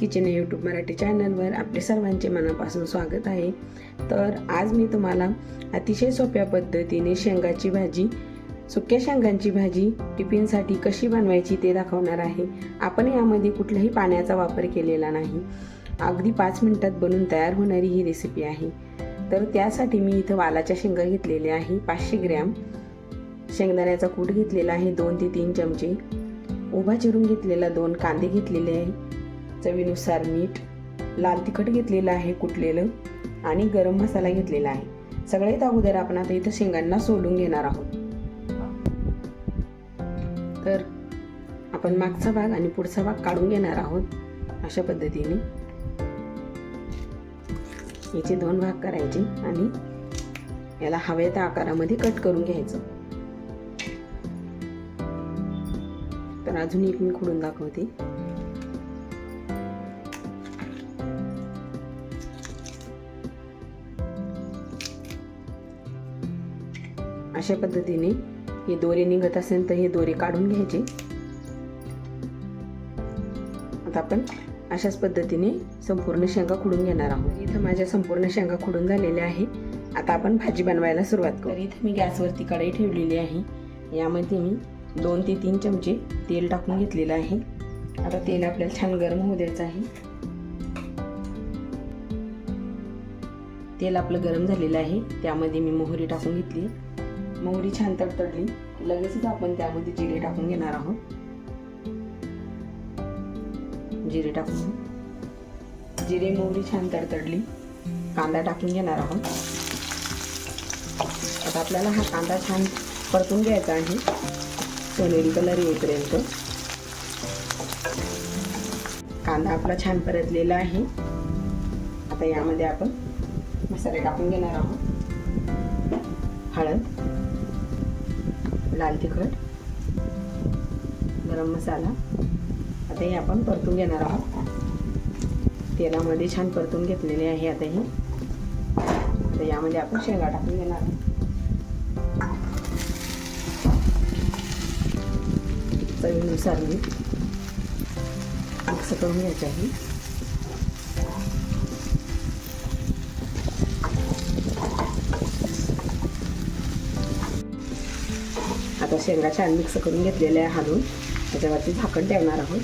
Kitchen YouTube Marathi चॅनलवर आपले सर्वांचे मनापासून स्वागत आहे. तर आज मी तुम्हाला अतिशय सोप्या पद्धतीने शेंगाची भाजी सुक्या शेंगांची भाजी टिफिनसाठी कशी बनवायची ते दाखवणार आहे. आपण यामध्ये कुठल्याही पाण्याचा वापर केलेला नाही. अगदी पाच मिनटात बनून तयार होणारी ही रेसिपी आहे. तर त्यासाठी मी इथं वालाच्या शेंगा घेतलेल्या आहे पाचशे ग्रॅम. शेंगदाण्याचा कूट घेतलेला आहे दोन ते तीन चमचे. उभा चिरून घेतलेला दोन कांदे घेतलेले आहे. चवीनुसार मीठ लाल तिखट घेतलेलं आहे कुटलेलं आणि गरम मसाला घेतलेला आहे. सगळ्यात अगोदर आपण आता इथं शेंगांना सोलून घेणार आहोत. तर आपण मागचा भाग आणि पुढचा भाग काढून घेणार आहोत अशा पद्धतीने. याचे दोन भाग करायचे आणि याला हव्या त्या आकारामध्ये कट करून घ्यायचं. तर अजून एक मी खोडून दाखवते. अशा पद्धतीने हे दोरे निघत असेल तर हे दोरे काढून घ्यायचे. आता आपण अशाच पद्धतीने संपूर्ण शेंगा खुडून घेणार आहोत. इथं माझ्या संपूर्ण शेंगा खुडून झालेल्या आहे. आता आपण भाजी बनवायला सुरुवात करू. इथं मी गॅसवरती कढई ठेवलेली आहे. यामध्ये मी दोन ते तीन चमचे तेल टाकून घेतलेलं आहे. आता तेल आपल्याला छान गरम होऊ द्यायचं आहे. तेल आपलं गरम झालेलं आहे. त्यामध्ये मी मोहरी टाकून घेतली. मोहरी छान तडतडली. लगेचच आपण त्यामध्ये जिरे टाकून घेणार आहोत. जिरे टाकून जिरे मोहरी छान तडतडली. कांदा टाकून घेणार आहोत. आता आपल्याला हा कांदा छान परतून घ्यायचा आहे. सोनेरी कलर येईपर्यंत. कांदा आपला छान परतलेला आहे. आता यामध्ये आपण मसाले टाकून घेणार आहोत. हळद. लाल तिखट गरम मसाला. आता हे आपण परतून घेणार आहोत. तेलामध्ये छान परतून घेतलेले आहे आता हे. आता यामध्ये आपण शेंगा टाकून घेणार आहोत. चवीनुसार मीठ मिक्स करून घ्यायचं आहे. आता शेंगा छान मिक्स करून घेतलेल्या आहे हालून. त्याच्यावरती झाकण ठेवणार आहोत.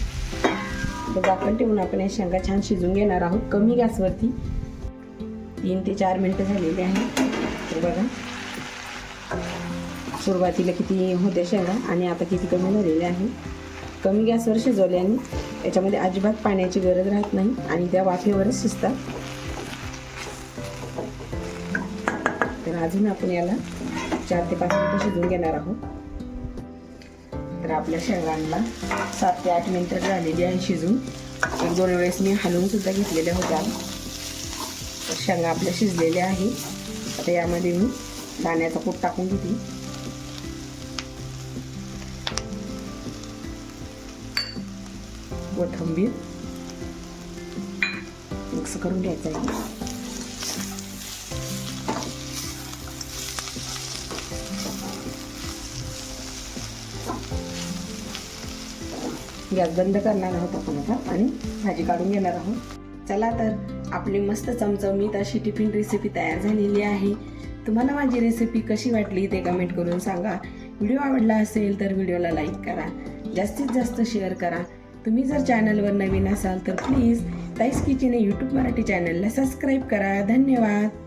तर झाकण ठेवून आपण या शेंगा छान शिजून घेणार आहोत. कमी गॅसवरती तीन ते चार मिनटं झालेली आहे. तर बघा. सुरुवातीला किती होत्या शेंगा आणि आता किती कमी झालेल्या आहे. कमी गॅसवर शिजवल्याने याच्यामध्ये अजिबात पाण्याची गरज राहत नाही आणि त्या वाफेवरच शिजतात. तर अजून आपण याला चार ते पाच मिनटं शिजवून घेणार आहोत. तर आपल्या शेंगांना सात ते आठ मिनटं झालेली आहे शिजून. एक दोन वेळेस मी हलवून सुद्धा घेतलेल्या होत्या. तर शेंगा आपल्या शिजलेल्या आहे. आता यामध्ये मी दाण्याचा कूट टाकून घेते. कोथिंबीर मिक्स करून घ्यायचं आहे. गॅस बंद करणार आहोत आपण आता आणि भाजी काढून घेणार आहोत. चला तर आपली मस्त चमचमीत अशी टिफिन रेसिपी तयार झालेली आहे. तुम्हाला माझी रेसिपी कशी वाटली ते कमेंट करून सांगा. व्हिडिओ आवडला असेल तर व्हिडिओला लाईक करा. जास्तीत जास्त शेअर करा. तुम्ही जर चॅनलवर नवीन असाल तर please Tai's kitchen YouTube Marathi चॅनलला सबस्क्राईब करा. धन्यवाद.